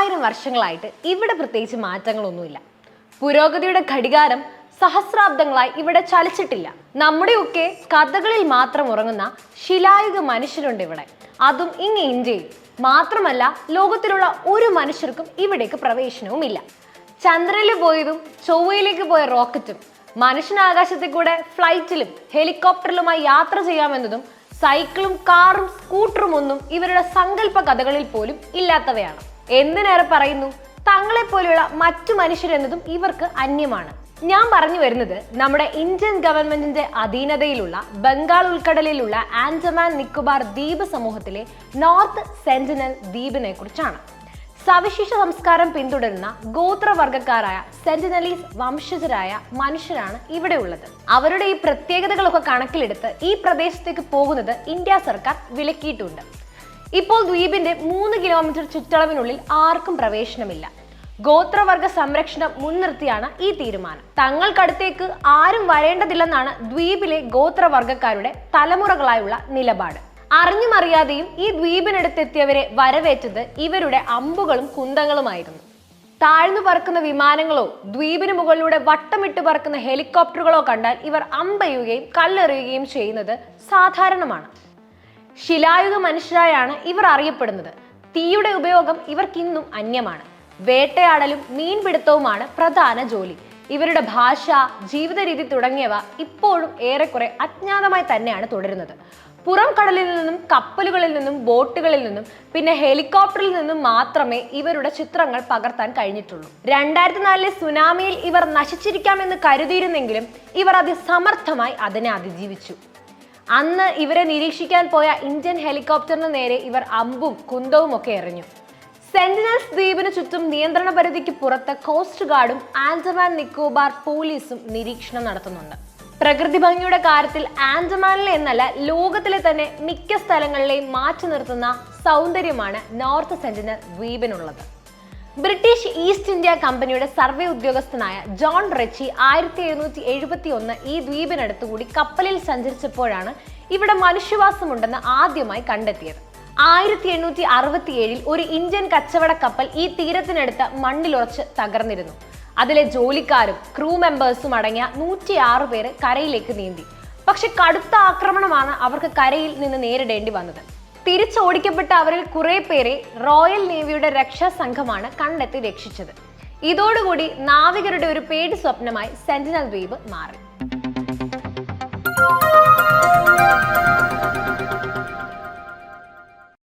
ആറായിരം വർഷങ്ങളായിട്ട് ഇവിടെ പ്രത്യേകിച്ച് മാറ്റങ്ങളൊന്നുമില്ല. പുരോഗതിയുടെ ഘടികാരം സഹസ്രാബ്ദങ്ങളായി ഇവിടെ ചലിച്ചിട്ടില്ല. നമ്മുടെയൊക്കെ കഥകളിൽ മാത്രം ഉറങ്ങുന്ന ശിലായുഗ മനുഷ്യരുണ്ട് ഇവിടെ. അതും ഇങ്ങ് ഇന്ത്യയിൽ. മാത്രമല്ല ലോകത്തിലുള്ള ഒരു മനുഷ്യർക്കും ഇവിടേക്ക് പ്രവേശനവുമില്ല. ചന്ദ്രനിൽ പോയതും ചൊവ്വയിലേക്ക് പോയ റോക്കറ്റും മനുഷ്യനാകാശത്തിൽ കൂടെ ഫ്ലൈറ്റിലും ഹെലികോപ്റ്ററിലുമായി യാത്ര ചെയ്യാമെന്നതും സൈക്കിളും കാറും സ്കൂട്ടറും ഒന്നും ഇവരുടെ സങ്കല്പ കഥകളിൽ പോലും ഇല്ലാത്തവയാണ്. എന്തിനേറെ പറയുന്നു? തങ്ങളെ പോലെയുള്ള മറ്റു മനുഷ്യരെന്നതും ഇവർക്ക് അന്യമാണ്. ഞാൻ പറഞ്ഞു വരുന്നത് നമ്മുടെ ഇന്ത്യൻ ഗവൺമെന്റിന്റെ അധീനതയിലുള്ള ബംഗാൾ ഉൾക്കടലിലുള്ള ആൻഡമാൻ നിക്കോബാർ ദ്വീപ് സമൂഹത്തിലെ നോർത്ത് സെന്റിനൽ ദ്വീപിനെ കുറിച്ചാണ് സവിശേഷ സംസ്കാരം പിന്തുടരുന്ന ഗോത്രവർഗക്കാരായ സെന്റിനലീസ് വംശജരായ മനുഷ്യരാണ് ഇവിടെ ഉള്ളത്. അവരുടെ ഈ പ്രത്യേകതകളൊക്കെ കണക്കിലെടുത്ത് ഈ പ്രദേശത്തേക്ക് പോകുന്നത് ഇന്ത്യ സർക്കാർ വിലക്കിയിട്ടുണ്ട്. ഇപ്പോൾ ദ്വീപിന്റെ മൂന്ന് കിലോമീറ്റർ ചുറ്റളവിനുള്ളിൽ ആർക്കും പ്രവേശനമില്ല. ഗോത്രവർഗ സംരക്ഷണം മുൻനിർത്തിയാണ് ഈ തീരുമാനം. തങ്ങൾക്കടുത്തേക്ക് ആരും വരേണ്ടതില്ലെന്നാണ് ദ്വീപിലെ ഗോത്രവർഗക്കാരുടെ തലമുറകളായുള്ള നിലപാട്. അറിഞ്ഞുമറിയാതെയും ഈ ദ്വീപിനടുത്തെത്തിയവരെ വരവേറ്റത് ഇവരുടെ അമ്പുകളും കുന്തങ്ങളുമായിരുന്നു. താഴ്ന്നു പറക്കുന്ന വിമാനങ്ങളോ ദ്വീപിന് മുകളിലൂടെ വട്ടമിട്ട് പറക്കുന്ന ഹെലികോപ്റ്ററുകളോ കണ്ടാൽ ഇവർ അമ്പയുകയും കല്ലെറിയുകയും ചെയ്യുന്നത് സാധാരണമാണ്. ശിലായുഗ മനുഷ്യരായാണ് ഇവർ അറിയപ്പെടുന്നത്. തീയുടെ ഉപയോഗം ഇവർക്കിന്നും അന്യമാണ്. വേട്ടയാടലും മീൻപിടുത്തവുമാണ് പ്രധാന ജോലി. ഇവരുടെ ഭാഷ ജീവിത രീതി തുടങ്ങിയവ ഇപ്പോഴും ഏറെക്കുറെ അജ്ഞാതമായി തന്നെയാണ് തുടരുന്നത്. പുറം കടലിൽ നിന്നും കപ്പലുകളിൽ നിന്നും ബോട്ടുകളിൽ നിന്നും പിന്നെ ഹെലികോപ്റ്ററിൽ നിന്നും മാത്രമേ ഇവരുടെ ചിത്രങ്ങൾ പകർത്താൻ കഴിഞ്ഞിട്ടുള്ളൂ. രണ്ടായിരത്തി നാലിലെ സുനാമിയിൽ ഇവർ നശിച്ചിരിക്കാമെന്ന് കരുതിയിരുന്നെങ്കിലും ഇവർ അതിസമർത്ഥമായി അതിനെ അതിജീവിച്ചു. അന്ന് ഇവരെ നിരീക്ഷിക്കാൻ പോയ ഇന്ത്യൻ ഹെലികോപ്റ്ററിന് നേരെ ഇവർ അമ്പും കുന്തവും ഒക്കെ എറിഞ്ഞു. സെന്റിനൽസ് ദ്വീപിന് ചുറ്റും നിയന്ത്രണ പരിധിക്ക് പുറത്ത് കോസ്റ്റ് ഗാർഡും ആൻഡമാൻ നിക്കോബാർ പോലീസും നിരീക്ഷണം നടത്തുന്നുണ്ട്. പ്രകൃതി ഭംഗിയുടെ കാര്യത്തിൽ ആൻഡമാനിലെ എന്നല്ല ലോകത്തിലെ തന്നെ മിക്ക സ്ഥലങ്ങളിലെയും മാറ്റി നിർത്തുന്ന സൗന്ദര്യമാണ് നോർത്ത് സെന്റിനൽ ദ്വീപിനുള്ളത്. ബ്രിട്ടീഷ് ഈസ്റ്റ് ഇന്ത്യ കമ്പനിയുടെ സർവേ ഉദ്യോഗസ്ഥനായ ജോൺ റെച്ചി ആയിരത്തി എഴുന്നൂറ്റി എഴുപത്തി ഒന്ന് ഈ ദ്വീപിനടുത്തുകൂടി കപ്പലിൽ സഞ്ചരിച്ചപ്പോഴാണ് ഇവിടെ മനുഷ്യവാസമുണ്ടെന്ന് ആദ്യമായി കണ്ടെത്തിയത്. ആയിരത്തി എണ്ണൂറ്റി അറുപത്തി ഏഴിൽ ഒരു ഇന്ത്യൻ കച്ചവട കപ്പൽ ഈ തീരത്തിനടുത്ത് മണ്ണിലുറച്ച് തകർന്നിരുന്നു. അതിലെ ജോലിക്കാരും ക്രൂ മെമ്പേഴ്സും അടങ്ങിയ നൂറ്റി ആറ് പേര് കരയിലേക്ക് നീന്തി. പക്ഷെ കടുത്ത ആക്രമണമാണ് അവർക്ക് കരയിൽ നിന്ന് നേരിടേണ്ടി വന്നത്. തിരിച്ചോടിക്കപ്പെട്ട അവരിൽ കുറെ പേരെ റോയൽ നേവിയുടെ രക്ഷാ സംഘമാണ് കണ്ടെത്തി രക്ഷിച്ചത്. ഇതോടുകൂടി നാവികരുടെ ഒരു പേടി സ്വപ്നമായി സെന്റിനൽ ദ്വീപ് മാറി.